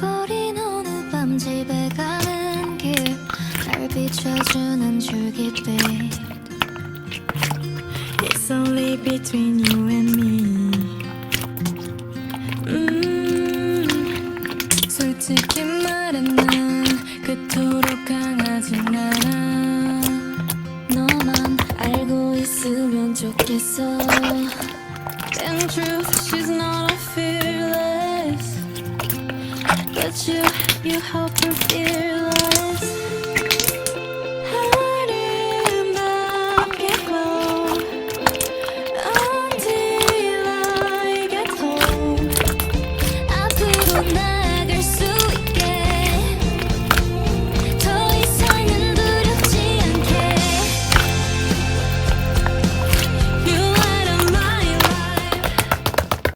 잊어버린 어느 밤 집에 가는 길 날 비춰주는 줄기빛. It's only between you and me. 음, 솔직히 말해 난 그토록 강하진 않아. 너만 알고 있으면 좋겠어. Damn truth But you, you help your fears